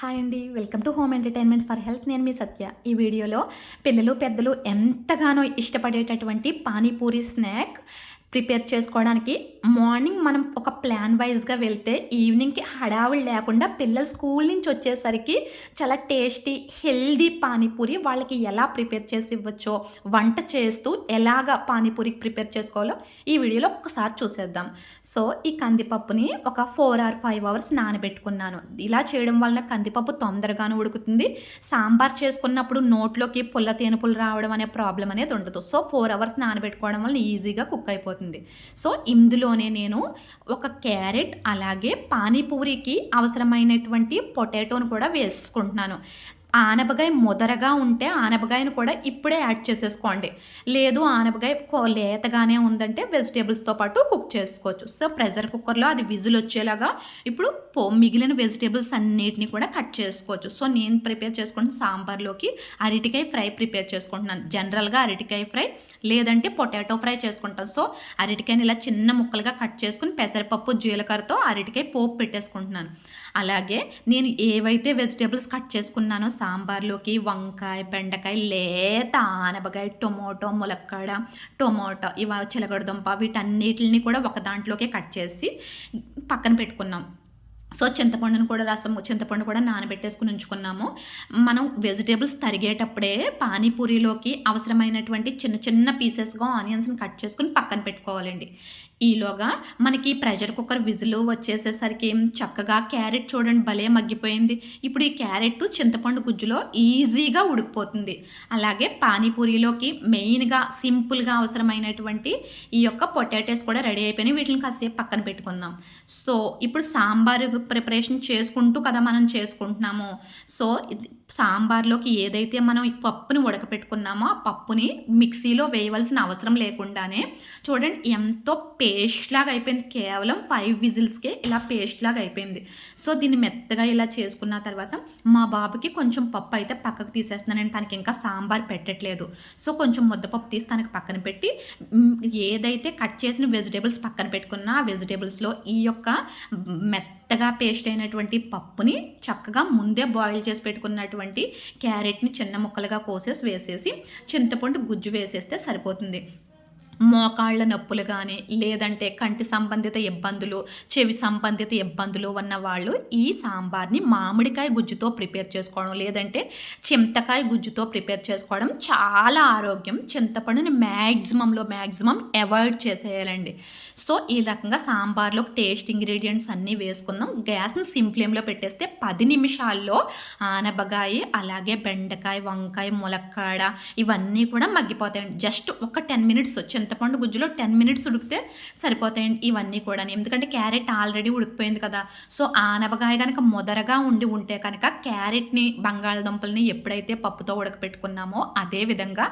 Hi అండి. Welcome to home entertainments for health. నేను మీ సత్య. ఈ వీడియోలో పిల్లలు పెద్దలు ఎంతగానో ఇష్టపడేటటువంటి పానీపూరి స్నాక్ ప్రిపేర్ చేసుకోవడానికి మార్నింగ్ మనం ఒక ప్లాన్ వైజ్గా వెళ్తే ఈవినింగ్కి హడావుడి లేకుండా పిల్లలు స్కూల్ నుంచి వచ్చేసరికి చాలా టేస్టీ హెల్దీ పానీపూరి వాళ్ళకి ఎలా ప్రిపేర్ చేసి ఇవ్వచ్చో వంట చేస్తూ ఎలాగ పానీపూరికి ప్రిపేర్ చేసుకోవాలో ఈ వీడియోలో ఒకసారి చూసేద్దాం. సో ఈ కందిపప్పుని ఒక ఫోర్ ఆర్ ఫైవ్ అవర్స్ నానబెట్టుకున్నాను. ఇలా చేయడం వలన కందిపప్పు తొందరగానే ఉడుకుతుంది. సాంబార్ చేసుకున్నప్పుడు నోట్లోకి పుల్ల తేనుపులు రావడం అనే ప్రాబ్లం అనేది ఉండదు. సో ఫోర్ అవర్స్ నానబెట్టుకోవడం వల్ల ఈజీగా కుక్ అయిపోతుంది. సో ఇందులోనే నేను ఒక క్యారెట్ అలాగే పానీపూరికి అవసరమైనటువంటి పొటాటోను కూడా వేసుకుంటున్నాను. ఆనపకాయ ముదరగా ఉంటే ఆనపకాయను కూడా ఇప్పుడే యాడ్ చేసేసుకోండి. లేదు ఆనపకాయ లేతగానే ఉందంటే వెజిటేబుల్స్తో పాటు కుక్ చేసుకోవచ్చు. సో ప్రెషర్ కుక్కర్లో అది విజిల్ వచ్చేలాగా ఇప్పుడు పో మిగిలిన వెజిటేబుల్స్ అన్నిటిని కూడా కట్ చేసుకోవచ్చు. సో నేను ప్రిపేర్ చేసుకుంటున్న సాంబార్లోకి అరటికాయ ఫ్రై ప్రిపేర్ చేసుకుంటున్నాను. జనరల్గా అరటికాయ ఫ్రై లేదంటే పొటాటో ఫ్రై చేసుకుంటాను. సో అరటికాయని ఇలా చిన్న ముక్కలుగా కట్ చేసుకుని పెసరపప్పు జీలకర్రతో అరటికాయ పోపు పెట్టేసుకుంటున్నాను. అలాగే నేను ఏవైతే వెజిటేబుల్స్ కట్ చేసుకున్నానో సాంబార్లోకి వంకాయ బెండకాయ లేత ఆనపకాయ టొమాటో ములక్కాడ టొమాటో ఇవ చిలకడదుంప వీటన్నిటిని కూడా ఒక దాంట్లోకే కట్ చేసి పక్కన పెట్టుకున్నాం. సో చింతపండును కూడా రసం చింతపండు కూడా నానబెట్టేసుకుని ఉంచుకున్నాము. మనం వెజిటేబుల్స్ తరిగేటప్పుడే పానీపూరిలోకి అవసరమైనటువంటి చిన్న చిన్న పీసెస్గా ఆనియన్స్ని కట్ చేసుకుని పక్కన పెట్టుకోవాలండి. ఈలోగా మనకి ప్రెషర్ కుక్కర్ విజులు వచ్చేసేసరికి చక్కగా క్యారెట్ చూడండి భలే మగ్గిపోయింది. ఇప్పుడు ఈ క్యారెట్ చింతపండు గుజ్జులో ఈజీగా ఉడికిపోతుంది. అలాగే పానీపూరిలోకి మెయిన్గా సింపుల్గా అవసరమైనటువంటి ఈ యొక్క పొటాటోస్ కూడా రెడీ అయిపోయినాయి. వీటిని కాసేపు పక్కన పెట్టుకుందాం. సో ఇప్పుడు సాంబార్ ప్రిపరేషన్ చేసుకుంటూ కదా మనం చేసుకుంటున్నాము. సో సాంబార్లోకి ఏదైతే మనం ఈ పప్పుని ఉడకపెట్టుకున్నామో ఆ పప్పుని మిక్సీలో వేయవలసిన అవసరం లేకుండానే చూడండి ఎంతో పేస్ట్ లాగా అయిపోయింది. కేవలం ఫైవ్ విజిల్స్కే ఇలా పేస్ట్ లాగా అయిపోయింది. సో దీన్ని మెత్తగా ఇలా చేసుకున్న తర్వాత మా బాబుకి కొంచెం పప్పు అయితే పక్కకు తీసేస్తున్నాను తనకి ఇంకా సాంబార్ పెట్టట్లేదు. సో కొంచెం ముద్దపప్పు తీసి తనకి పక్కన పెట్టి ఏదైతే కట్ చేసిన వెజిటేబుల్స్ పక్కన పెట్టుకున్న ఆ వెజిటేబుల్స్లో ఈ యొక్క మెత్త మెత్తగా పేస్ట్ అయినటువంటి పప్పుని చక్కగా ముందే బాయిల్ చేసి పెట్టుకున్నటువంటి క్యారెట్ని చిన్న ముక్కలుగా కోసేసి వేసేసి చింతపండు గుజ్జు వేసేస్తే సరిపోతుంది. మోకాళ్ళ నొప్పులు కానీ లేదంటే కంటి సంబంధిత ఇబ్బందులు చెవి సంబంధిత ఇబ్బందులు ఉన్న వాళ్ళు ఈ సాంబార్ని మామిడికాయ గుజ్జుతో ప్రిపేర్ చేసుకోవడం లేదంటే చింతకాయ గుజ్జుతో ప్రిపేర్ చేసుకోవడం చాలా ఆరోగ్యం. చింతపండుని మ్యాక్సిమంలో మ్యాక్సిమం అవాయిడ్ చేసేయాలండి. సో ఈ రకంగా సాంబార్లో టేస్ట్ ఇంగ్రీడియంట్స్ అన్నీ వేసుకుందాం. గ్యాస్ని సిమ్ ఫ్లేమ్లో పెట్టేస్తే పది నిమిషాల్లో ఆనబగాయి అలాగే బెండకాయ వంకాయ ములక్కాడ ఇవన్నీ కూడా మగ్గిపోతాయండి. జస్ట్ ఒక టెన్ మినిట్స్ చింతపండు గుజ్జులో టెన్ మినిట్స్ ఉడికితే సరిపోతాయండి ఇవన్నీ కూడా ఎందుకంటే క్యారెట్ ఆల్రెడీ ఉడికిపోయింది కదా. సో ఆనపకాయ కనుక మొదరగా ఉండి ఉంటే కనుక క్యారెట్ని బంగాళదుంపల్ని ఎప్పుడైతే పప్పుతో ఉడకపెట్టుకున్నామో అదే విధంగా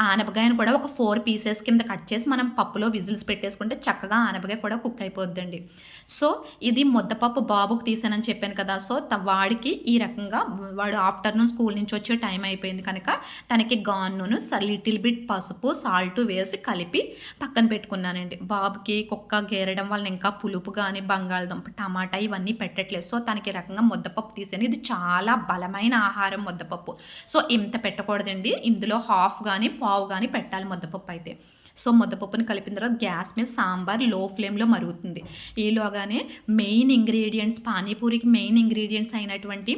ఆనపకాయను కూడా ఒక ఫోర్ పీసెస్ కింద కట్ చేసి మనం పప్పులో విజిల్స్ పెట్టేసుకుంటే చక్కగా ఆనపకాయ కూడా కుక్ అయిపోద్దండి. సో ఇది ముద్దపప్పు బాబుకు తీసానని చెప్పాను కదా. సో త- వాడికి ఈ రకంగా వాడు ఆఫ్టర్నూన్ స్కూల్ నుంచి వచ్చే టైం అయిపోయింది కనుక తనకి గాన్నును లిటిల్ బిట్ పసుపు సాల్ట్ వేసి కలిపి పక్కన పెట్టుకున్నానండి. బాబుకి కుక్క గేరడం వల్ల ఇంకా పులుపు కానీ బంగాళదుంప టమాటా ఇవన్నీ పెట్టట్లేదు. సో తనకి ఈ రకంగా ముద్దపప్పు తీసాను. ఇది చాలా బలమైన ఆహారం ముద్దపప్పు. సో ఇంత పెట్టకూడదండి. ఇందులో హాఫ్ కానీ పావు కానీ పెట్టాలి ముద్దపప్పు అయితే. సో ముద్దపప్పుని కలిపిన తర్వాత గ్యాస్ మీద సాంబార్లో ఫ్లేమ్లో మరుగుతుంది. ఈలోగానే మెయిన్ ఇంగ్రీడియంట్స్ పానీపూరికి మెయిన్ ఇంగ్రీడియంట్స్ అయినటువంటి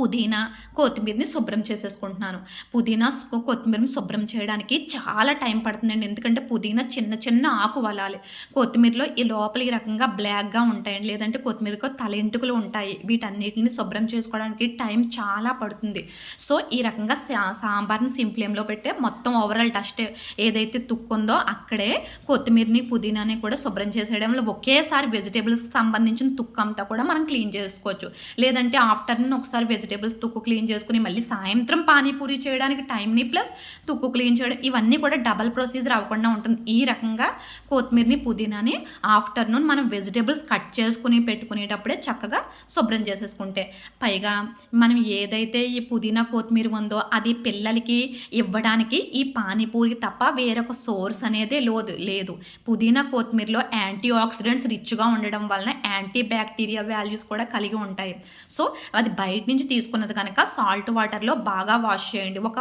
పుదీనా కొత్తిమీరని శుభ్రం చేసేసుకుంటున్నాను. పుదీనా కొత్తిమీరని శుభ్రం చేయడానికి చాలా టైం పడుతుందండి. ఎందుకంటే పుదీనా చిన్న చిన్న ఆకు వలాలి. కొత్తిమీరలో ఈ లోపల ఈ రకంగా బ్లాక్గా ఉంటాయండి. లేదంటే కొత్తిమీరకు తలెంటుకలు ఉంటాయి. వీటన్నిటిని శుభ్రం చేసుకోవడానికి టైం చాలా పడుతుంది. సో ఈ రకంగా సా సాంబార్ని సింప్లేమ్లో పెట్టే మొత్తం ఓవరాల్ డస్ట్ ఏదైతే తుక్కుందో అక్కడే కొత్తిమీరని పుదీనాని కూడా శుభ్రం చేసేయడంలో ఒకేసారి వెజిటేబుల్స్కి సంబంధించిన తుక్కు అంతా కూడా మనం క్లీన్ చేసుకోవచ్చు. లేదంటే ఆఫ్టర్నూన్ ఒకసారి వెజిటేబుల్స్ తుక్కు క్లీన్ చేసుకుని మళ్ళీ సాయంత్రం పానీపూరి చేయడానికి టైంని ప్లస్ తుక్కు క్లీన్ చేయడం ఇవన్నీ కూడా డబల్ ప్రొసీజర్ అవ్వకుండా ఉంటుంది. ఈ రకంగా కొత్తిమీరని పుదీనాని ఆఫ్టర్నూన్ మనం వెజిటేబుల్స్ కట్ చేసుకుని పెట్టుకునేటప్పుడే చక్కగా శుభ్రం చేసేసుకుంటే. పైగా మనం ఏదైతే ఈ పుదీనా కొత్తిమీర ఉందో అది పిల్లలకి ఇవ్వడానికి ఈ పానీపూరికి తప్ప వేరొక సోర్స్ అనేది లేదు లేదు. పుదీనా కొత్తిమీరలో యాంటీ ఆక్సిడెంట్స్ రిచ్గా ఉండడం వలన యాంటీ బ్యాక్టీరియా వాల్యూస్ కూడా కలిగి ఉంటాయి. సో అది బయట నుంచి తీసుకున్నది కనుక సాల్ట్ వాటర్లో బాగా వాష్ చేయండి. ఒక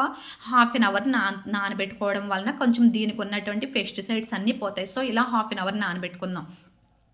హాఫ్ అన్ అవర్ నా నానబెట్టుకోవడం వలన కొంచెం దీనికి ఉన్నటువంటి పెస్టిసైడ్స్ అన్నీ పోతాయి. సో ఇలా హాఫ్ అన్ అవర్ నానబెట్టుకుందాం.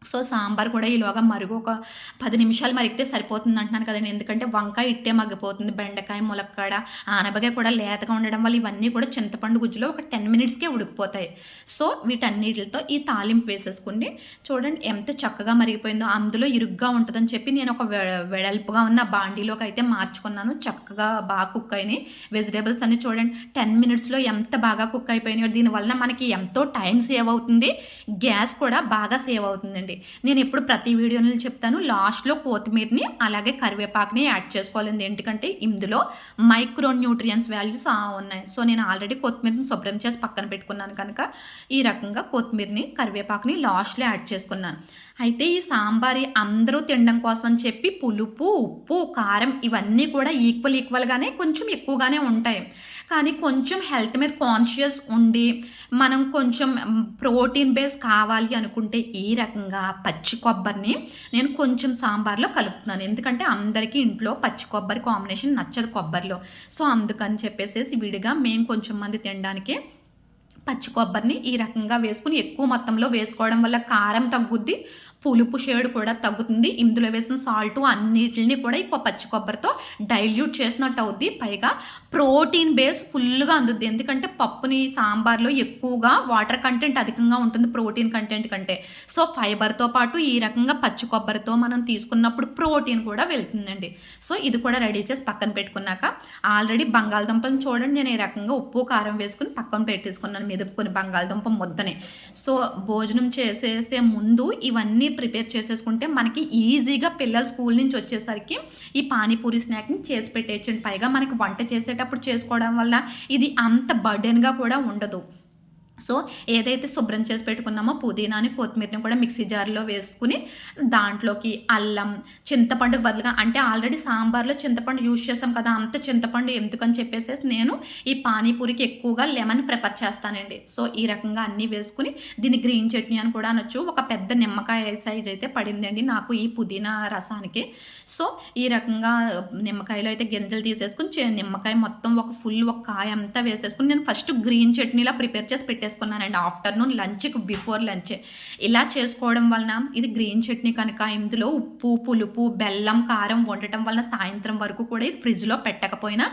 సో సాంబార్ కూడా ఈలోగా మరుగు ఒక పది నిమిషాలు మరిగితే సరిపోతుంది అంటున్నాను కదండి. ఎందుకంటే వంకాయ ఇట్టే మగ్గిపోతుంది బెండకాయ ములక్కాడ ఆనపకాయ కూడా లేతగా ఉండడం వల్ల ఇవన్నీ కూడా చింతపండు గుజ్జులో ఒక టెన్ మినిట్స్కే ఉడికిపోతాయి. సో వీటన్నిటితో ఈ తాలింపు వేసేసుకోండి చూడండి ఎంత చక్కగా మరిగిపోయిందో అందులో ఇరుగ్గా ఉంటుందని చెప్పి నేను ఒక వె- వెడల్పుగా ఉన్న బాండీలోకి అయితే మార్చుకున్నాను. చక్కగా బాగా కుక్ అయినాయి. వెజిటేబుల్స్ అన్ని చూడండి టెన్ మినిట్స్లో ఎంత బాగా కుక్ అయిపోయినాయో దీనివల్ల మనకి ఎంతో టైం సేవ్ అవుతుంది. గ్యాస్ కూడా బాగా సేవ్ అవుతుందండి. నేను ఎప్పుడు ప్రతి వీడియోలో చెప్తాను. లాస్ట్లో కొత్తిమీరని అలాగే కరివేపాకుని యాడ్ చేసుకోవాలండి. ఎందుకంటే ఇందులో మైక్రో న్యూట్రియన్స్ వాల్యూస్ ఉన్నాయి. సో నేను ఆల్రెడీ కొత్తిమీరని శుభ్రం చేసి పక్కన పెట్టుకున్నాను కనుక ఈ రకంగా కొత్తిమీరని కరివేపాకుని లాస్ట్లో యాడ్ చేసుకున్నాను. అయితే ఈ సాంబారి అందరూ తినడం కోసం అని చెప్పి పులుపు ఉప్పు కారం ఇవన్నీ కూడా ఈక్వల్ ఈక్వల్గానే కొంచెం ఎక్కువగానే ఉంటాయి. కానీ కొంచెం హెల్త్ మీద కాన్షియస్ ఉండి మనం కొంచెం ప్రోటీన్ బేస్ కావాలి అనుకుంటే ఈ రకంగా పచ్చి కొబ్బరిని నేను కొంచెం సాంబార్లో కలుపుతున్నాను. ఎందుకంటే అందరికీ ఇంట్లో పచ్చి కొబ్బరి కాంబినేషన్ నచ్చదు కొబ్బరిలో. సో అందుకని చెప్పేసి విడిగా మేము కొంచెం మంది తినడానికి పచ్చి కొబ్బరిని ఈ రకంగా వేసుకుని ఎక్కువ మొత్తంలో వేసుకోవడం వల్ల కారం తగ్గుద్ది. పులుపు షేడ్ కూడా తగ్గుతుంది. ఇందులో వేసిన సాల్ట్ అన్నిటిని కూడా ఈ పచ్చి కొబ్బరితో డైల్యూట్ చేసినట్టు అవుద్ది. పైగా ప్రోటీన్ బేస్ ఫుల్గా అందుద్ది. ఎందుకంటే పప్పుని సాంబార్లో ఎక్కువగా వాటర్ కంటెంట్ అధికంగా ఉంటుంది ప్రోటీన్ కంటెంట్ కంటే. సో ఫైబర్తో పాటు ఈ రకంగా పచ్చి కొబ్బరితో మనం తీసుకున్నప్పుడు ప్రోటీన్ కూడా వెళ్తుందండి. సో ఇది కూడా రెడీ చేసి పక్కన పెట్టుకున్నాక ఆల్రెడీ బంగాళదుంపలను చూడండి. నేను ఈ రకంగా ఉప్పు కారం వేసుకుని పక్కన పెట్టేసుకున్నాను. మెదుపుకొని బంగాళదుంప ముద్దని. సో భోజనం చేసేసే ముందు ఇవన్నీ ప్రిపేర్ చేసేసుకుంటే మనకి ఈజీగా పిల్లలు స్కూల్ నుంచి వచ్చేసరికి ఈ పానీపూరి స్నాక్ని చేసి పెట్టేయచ్చండి. పైగా మనకి వంట చేసేటప్పుడు చేసుకోవడం వల్ల ఇది అంత బర్డెన్గా కూడా ఉండదు. సో ఏదైతే శుభ్రం చేసి పెట్టుకున్నామో పుదీనాని కొత్తిమీరని కూడా మిక్సీ జార్లో వేసుకుని దాంట్లోకి అల్లం చింతపండుకు బదులుగా అంటే ఆల్రెడీ సాంబార్లో చింతపండు యూజ్ చేసాం కదా అంత చింతపండు ఎందుకని చెప్పేసి నేను ఈ పానీపూరికి ఎక్కువగా లెమన్ ప్రిపేర్ చేస్తానండి. సో ఈ రకంగా అన్నీ వేసుకుని దీన్ని గ్రీన్ చట్నీ అని కూడా అనొచ్చు. ఒక పెద్ద నిమ్మకాయ సైజ్ అయితే పడిందండి నాకు ఈ పుదీనా రసానికి. సో ఈ రకంగా నిమ్మకాయలో అయితే గింజలు తీసేసుకుని నిమ్మకాయ మొత్తం ఒక ఫుల్ ఒక కాయ అంతా వేసేసుకుని నేను ఫస్ట్ గ్రీన్ చట్నీలా ప్రిపేర్ చేసి చేసుకున్నానండి ఆఫ్టర్నూన్ లంచ్కి బిఫోర్ లంచ్. ఇలా చేసుకోవడం వలన ఇది గ్రీన్ చట్నీ కనుక ఇందులో ఉప్పు పులుపు బెల్లం కారం వండటం వలన సాయంత్రం వరకు కూడా ఇది ఫ్రిడ్జ్లో పెట్టకపోయినా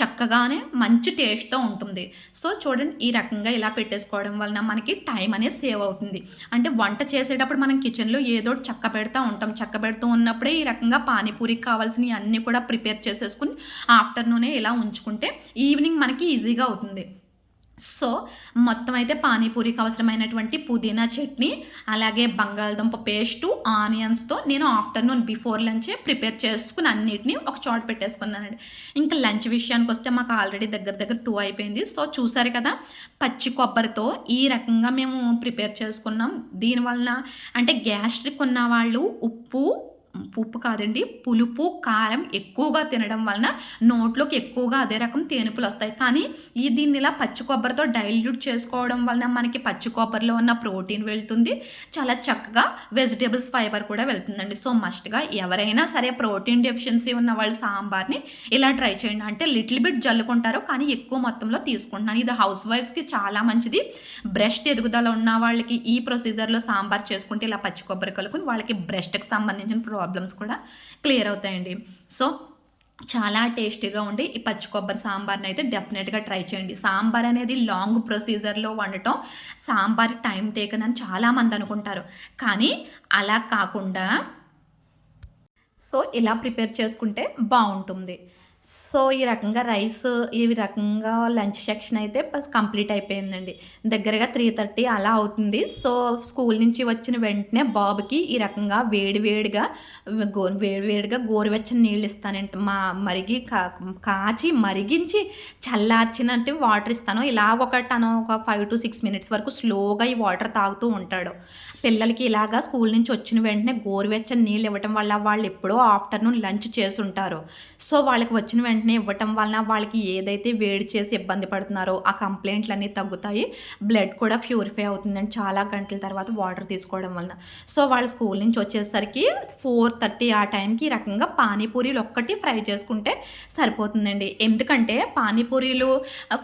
చక్కగానే మంచి టేస్ట్తో ఉంటుంది. సో చూడండి ఈ రకంగా ఇలా పెట్టేసుకోవడం వలన మనకి టైం అనేది సేవ్ అవుతుంది. అంటే వంట చేసేటప్పుడు మనం కిచెన్లో ఏదో ఒకటి చక్క పెడతా ఉంటాం. చక్క పెడుతూ ఉన్నప్పుడే ఈ రకంగా పానీపూరికి కావాల్సినవి అన్నీ కూడా ప్రిపేర్ చేసేసుకుని ఆఫ్టర్నూనే ఇలా ఉంచుకుంటే ఈవినింగ్ మనకి ఈజీగా అవుతుంది. సో మొత్తం అయితే పానీపూరికి అవసరమైనటువంటి పుదీనా చట్నీ అలాగే బంగాళదుంప పేస్టు ఆనియన్స్తో నేను ఆఫ్టర్నూన్ బిఫోర్ లంచే ప్రిపేర్ చేసుకుని అన్నిటిని ఒక చోట పెట్టేసుకున్నానండి. ఇంకా లంచ్ విషయానికి వస్తే మాకు ఆల్రెడీ దగ్గర దగ్గర టూ అయిపోయింది. సో చూసారు కదా పచ్చి కొబ్బరితో ఈ రకంగా మేము ప్రిపేర్ చేసుకున్నాం. దీనివలన అంటే గ్యాస్ట్రిక్ ఉన్న వాళ్ళు ఉప్పు ఉప్పు కాదండి పులుపు కారం ఎక్కువగా తినడం వలన నోట్లోకి ఎక్కువగా అదే రకం తేనుపులు వస్తాయి. కానీ ఈ దీన్ని ఇలా పచ్చి కొబ్బరితో డైల్యూట్ చేసుకోవడం వలన మనకి పచ్చి కొబ్బరిలో ఉన్న ప్రోటీన్ వెళ్తుంది. చాలా చక్కగా వెజిటేబుల్స్ ఫైబర్ కూడా వెళ్తుందండి. సో మస్ట్గా ఎవరైనా సరే ప్రోటీన్ డెఫిషియన్సీ ఉన్న వాళ్ళు సాంబార్ని ఇలా ట్రై చేయండి. అంటే లిటిల్ బిట్ జల్లుకుంటారు కానీ ఎక్కువ మొత్తంలో తీసుకుంటున్నాను. ఇది హౌస్ వైఫ్స్కి చాలా మంచిది. బ్రెస్ట్ ఎదుగుదల ఉన్న వాళ్ళకి ఈ ప్రొసీజర్లో సాంబార్ చేసుకుంటే ఇలా పచ్చి కొబ్బరి కలుపుకొని వాళ్ళకి బ్రెస్ట్కి సంబంధించిన ప్రాబ్లమ్స్ కూడా క్లియర్ అవుతాయండి. సో చాలా టేస్టీగా ఉండి ఈ పచ్చి కొబ్బరి సాంబార్ని అయితే డెఫినెట్గా ట్రై చేయండి. సాంబార్ అనేది లాంగ్ ప్రొసీజర్లో వండటం సాంబార్ టైం టేకన్ అని చాలామంది అనుకుంటారు. కానీ అలా కాకుండా సో ఇలా ప్రిపేర్ చేసుకుంటే బాగుంటుంది. సో ఈ రకంగా రైస్ ఈ రకంగా లంచ్ సెక్షన్ అయితే ఫస్ట్ కంప్లీట్ అయిపోయిందండి. దగ్గరగా త్రీ థర్టీ అలా అవుతుంది. సో స్కూల్ నుంచి వచ్చిన వెంటనే బాబుకి ఈ రకంగా వేడి వేడిగా గో వేడి వేడిగా గోరువెచ్చని నీళ్ళు ఇస్తానంటే. మా మరిగి కా కాచి మరిగించి చల్లార్చినట్టు వాటర్ ఇస్తాను. ఇలా ఒక తను ఒక ఫైవ్ టు సిక్స్ మినిట్స్ వరకు స్లోగా ఈ వాటర్ తాగుతూ ఉంటాడు. పిల్లలకి ఇలాగా స్కూల్ నుంచి వచ్చిన వెంటనే గోరువెచ్చని నీళ్ళు ఇవ్వటం వల్ల వాళ్ళు ఎప్పుడో ఆఫ్టర్నూన్ లంచ్ చేసుంటారు సో వాళ్ళకి వచ్చిన వెంటనే ఇవ్వటం వలన వాళ్ళకి ఏదైతే వేడి చేసి ఇబ్బంది పడుతున్నారో ఆ కంప్లైంట్లు అన్నీ తగ్గుతాయి. బ్లడ్ కూడా ప్యూరిఫై అవుతుందండి చాలా గంటల తర్వాత వాటర్ తీసుకోవడం వలన. సో వాళ్ళు స్కూల్ నుంచి వచ్చేసరికి ఫోర్ థర్టీ ఆ టైంకి ఈ రకంగా పానీపూరీలు ఒక్కటి ఫ్రై చేసుకుంటే సరిపోతుందండి. ఎందుకంటే పానీపూరీలు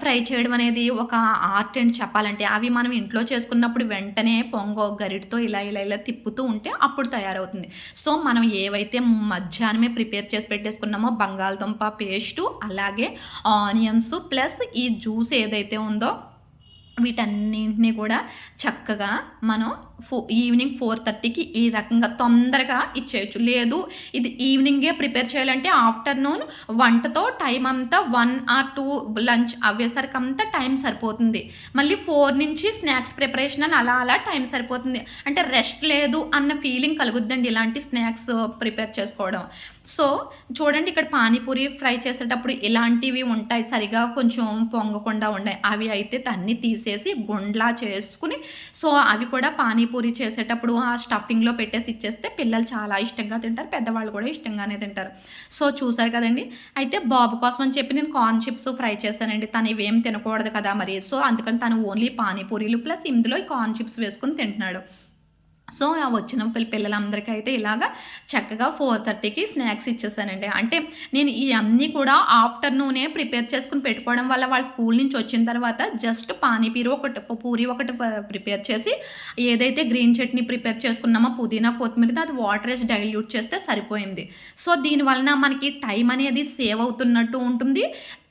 ఫ్రై చేయడం అనేది ఒక ఆర్ట్ అండ్ చెప్పాలంటే అవి మనం ఇంట్లో చేసుకున్నప్పుడు వెంటనే పొంగ గరిటతో ఇలా ఇలా ఇలా తిప్పుతూ ఉంటే అప్పుడు తయారవుతుంది. సో మనం ఏవైతే మధ్యాహ్నమే ప్రిపేర్ చేసి పెట్టేసుకున్నామో బంగాళదుంప పేస్టు అలాగే ఆనియన్స్ ప్లస్ ఈ జ్యూస్ ఏదైతే ఉందో వీటన్నింటినీ కూడా చక్కగా మనం ఫో ఈవినింగ్ ఫోర్ థర్టీకి ఈ రకంగా తొందరగా ఇచ్చేయచ్చు. లేదు ఇది ఈవినింగే ప్రిపేర్ చేయాలంటే ఆఫ్టర్నూన్ వంటతో టైం అంతా వన్ ఆర్ టూ లంచ్ అవ్వేసరికి అంతా టైం సరిపోతుంది. మళ్ళీ ఫోర్ నుంచి స్నాక్స్ ప్రిపరేషన్ అని అలా అలా టైం సరిపోతుంది. అంటే రెస్ట్ లేదు అన్న ఫీలింగ్ కలుగుద్దండి ఇలాంటి స్నాక్స్ ప్రిపేర్ చేసుకోవడం. సో చూడండి ఇక్కడ పానీపూరి ఫ్రై చేసేటప్పుడు ఇలాంటివి ఉంటాయి. సరిగా కొంచెం పొంగకుండా ఉన్నాయి అవి అయితే తన్ని తీసేసి గుండ్లా చేసుకుని సో అవి కూడా పానీపూరి చేసేటప్పుడు ఆ స్టఫింగ్లో పెట్టేసి ఇచ్చేస్తే పిల్లలు చాలా ఇష్టంగా తింటారు పెద్దవాళ్ళు కూడా ఇష్టంగానే తింటారు. సో చూసారు కదండి? అయితే బాబు కోసం అని చెప్పి నేను కార్న్ చిప్స్ ఫ్రై చేశానండి. తను ఇవేం తినకూడదు కదా మరి. సో అందుకని తను ఓన్లీ పానీపూరీలు ప్లస్ ఇందులో కార్న్ చిప్స్ వేసుకుని తింటున్నాడు. సో ఆ వచ్చిన పిల్లలందరికీ అయితే ఇలాగా చక్కగా ఫోర్ థర్టీకి స్నాక్స్ ఇచ్చేసానండి. అంటే నేను ఈ అన్నీ కూడా ఆఫ్టర్నూనే ప్రిపేర్ చేసుకుని పెట్టుకోవడం వల్ల వాళ్ళ స్కూల్ నుంచి వచ్చిన తర్వాత జస్ట్ పానీపీరి ఒకటి పూరి ఒకటి ప్రిపేర్ చేసి ఏదైతే గ్రీన్ చట్నీ ప్రిపేర్ చేసుకున్నామో పుదీనా కొత్తిమీర అది వాటర్ వేసి డైల్యూట్ చేస్తే సరిపోయింది. సో దీనివలన మనకి టైం అనేది సేవ్ అవుతున్నట్టు ఉంటుంది.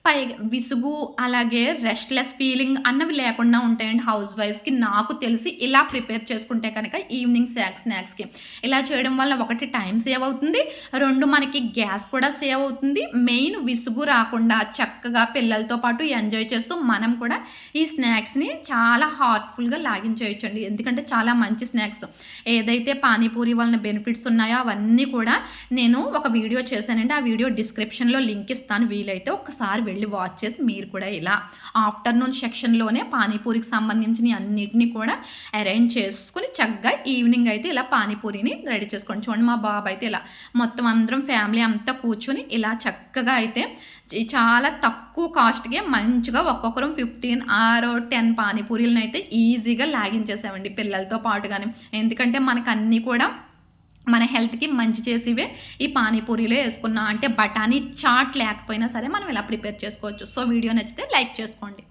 పై విసుగు అలాగే రెస్ట్లెస్ ఫీలింగ్ అన్నవి లేకుండా ఉంటాయండి హౌస్ వైఫ్స్కి నాకు తెలిసి ఇలా ప్రిపేర్ చేసుకుంటే కనుక ఈవినింగ్ స్నాక్స్ స్నాక్స్కి ఇలా చేయడం వల్ల ఒకటి టైం సేవ్ అవుతుంది. రెండు మనకి గ్యాస్ కూడా సేవ్ అవుతుంది. మెయిన్ విసుగు రాకుండా చక్కగా పిల్లలతో పాటు ఎంజాయ్ చేస్తూ మనం కూడా ఈ స్నాక్స్ని చాలా హార్ట్ఫుల్గా లాగించేయచ్చండి. ఎందుకంటే చాలా మంచి స్నాక్స్ ఏదైతే పానీపూరి వలన బెనిఫిట్స్ ఉన్నాయో అవన్నీ కూడా నేను ఒక వీడియో చేశానండి. ఆ వీడియో డిస్క్రిప్షన్లో లింక్ ఇస్తాను. వీలైతే ఒకసారి వెళ్ళి వాచ్ చేసి మీరు కూడా ఇలా ఆఫ్టర్నూన్ సెక్షన్లోనే పానీపూరికి సంబంధించిన అన్నిటిని కూడా అరేంజ్ చేసుకుని చక్కగా ఈవినింగ్ అయితే ఇలా పానీపూరిని రెడీ చేసుకోండి. చూడండి మా బాబు అయితే ఇలా మొత్తం అందరం ఫ్యామిలీ అంతా కూర్చొని ఇలా చక్కగా అయితే చాలా తక్కువ కాస్ట్కే మంచిగా ఒక్కొక్కరం ఫిఫ్టీన్ ఆర్ టెన్ పానీపూరీలను అయితే ఈజీగా లాగించేసామండి పిల్లలతో పాటు కానీ ఎందుకంటే మనకు అన్నీ కూడా మన హెల్త్కి మంచి చేసివే. ఈ పానీపూరిలో వేసుకున్నా అంటే బఠానీ చాట్ లేకపోయినా సరే మనం ఇలా ప్రిపేర్ చేసుకోవచ్చు. సో వీడియో నచ్చితే లైక్ చేసుకోండి.